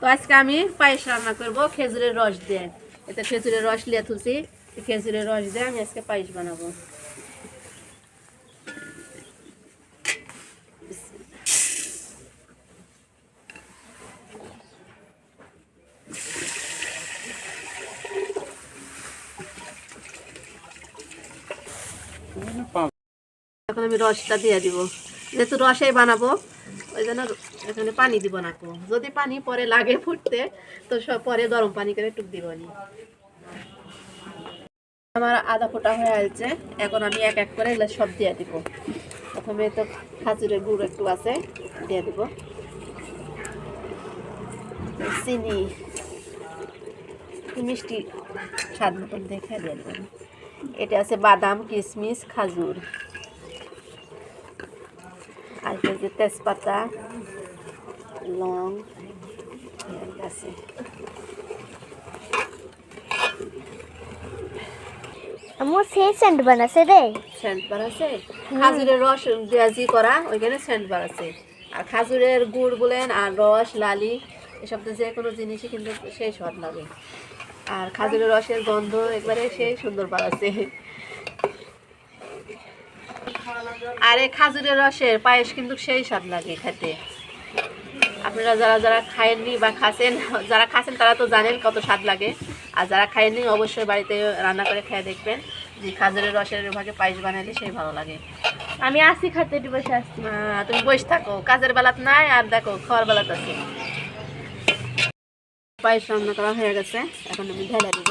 তো আজকে আমি পায়েস রান্না করব, খেজুরের রস দিয়ে। এতে খেজুরের রস লিয়ে তুলছি খেজুরের রস দিয়ে আমি আজকে পায়েস বানাবো। এখন আমি রসটা দিয়ে দিব। যেহেতু রসেই বানাবো, ওই জন্য এখানে পানি দিব না কো। যদি পানি পরে লাগে ফুটতে, তো সব পরে গরম পানি করে টুক দিব নি। আমার আদা ফোটা হয়ে আছে এখন আমি এক এক করে এগুলো সব দিয়ে দিব। প্রথমে তো খাজুরের গুড় একটু আছে, দিয়ে দিব। চিনি মিষ্টি স্বাদ মতন দেখে দিয়ে দেবেন এটা আছে বাদাম কিশমিশ খাজুর। আর যে তেজপাতা লং আছে আমার সেই সেন্ট বানাছে রে বার আছে খাজুরের রস দেওয়াজি করা ওইখানে বার আছে। আর খাজুরের গুড় বলেন আর রস লালি এসব তো যে কোনো জিনিসই কিন্তু সেই স্বাদ লাগে। আর খাজুরের রসের গন্ধ একবারে সেই সুন্দর বার আছে। আর এই খাজুরের রসের পায়েস কিন্তু সেই স্বাদ লাগে খেতে। আপনারা যারা যারা খায়েননি বা খাসেন যারা খাসেন তারা তো জানেন কত স্বাদ লাগে। আর যারা খায়নি অবশ্যই বাড়িতে রান্না করে খেয়ে দেখবেন যে খাজুরের রসের ভাগে পায়েস বানালে সেই ভালো লাগে। আমি আসি খাতে একটু বসে আসছি তুমি বসে থাকো কাজের বেলাত নাই আর দেখো খাওয়ার বেলাত আছে। পায়েস রান্না করা হয়ে গেছে এখন আমি ঢেলে দিব।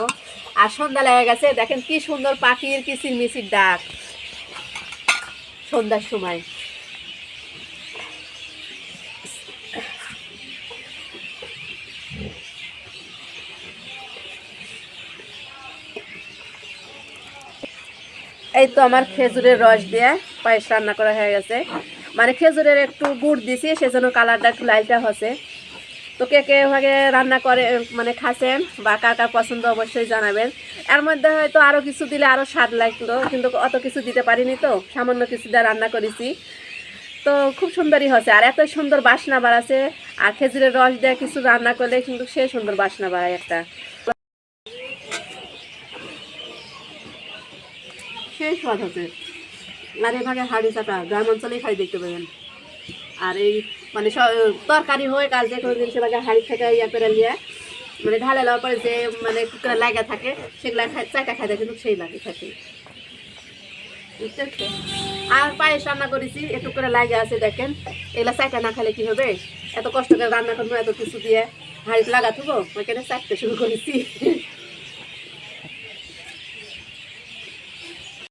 আর সন্ধ্যা লেগে গেছে দেখেন কি সুন্দর পাখির কিচির মিচির ডাক। সন্ধ্যার সময়। এই তো আমার খেজুরের রস দিয়ে পায়েস রান্না করা হয়ে গেছে। মানে খেজুরের একটু গুড় দিছি, সেজন্য কালারটা একটু লালটা হচ্ছে। তো কে কে ভাগে রান্না করে মানে খাসেন বা কার কার পছন্দ অবশ্যই জানাবেন। এর মধ্যে হয়তো আরও কিছু দিলে আরও স্বাদ লাগতো কিন্তু অত কিছু দিতে পারিনি তো, সামান্য কিছু দিয়ে রান্না করেছি। তো খুব সুন্দরই হচ্ছে, আর এত সুন্দর বাসনা বাড়াছে আর খেজুরের রস দিয়ে কিছু রান্না করলে কিন্তু সে সুন্দর বাসনা বাড়ায় একটা। সেই স্বাদ হচ্ছে। আর এভাবে হাড়ি চাটা গ্রাম অঞ্চলেই খাই দেখতে পাবেন। আর এই মানে তরকারি হয়ে কাজ যে কোনো জিনিস এভাবে হাড়ি থেকে ইয়া করে নিয়ে মানে ঢালে দেওয়ার পরে যে মানে কুকুরে লাগা থাকে, সেগুলা খাই চাটা খাইতে কিন্তু সেই লাগে তো? আর পায়েস রান্না করেছি, একটু করে লাগে আছে দেখেন। এগুলা চাটা না খেলে কি হবে? এত কষ্ট করে রান্না করব, এত কিছু দিয়ে হাড়িতে লাগা থাকব ওইখানে চাটতে শুরু করেছি।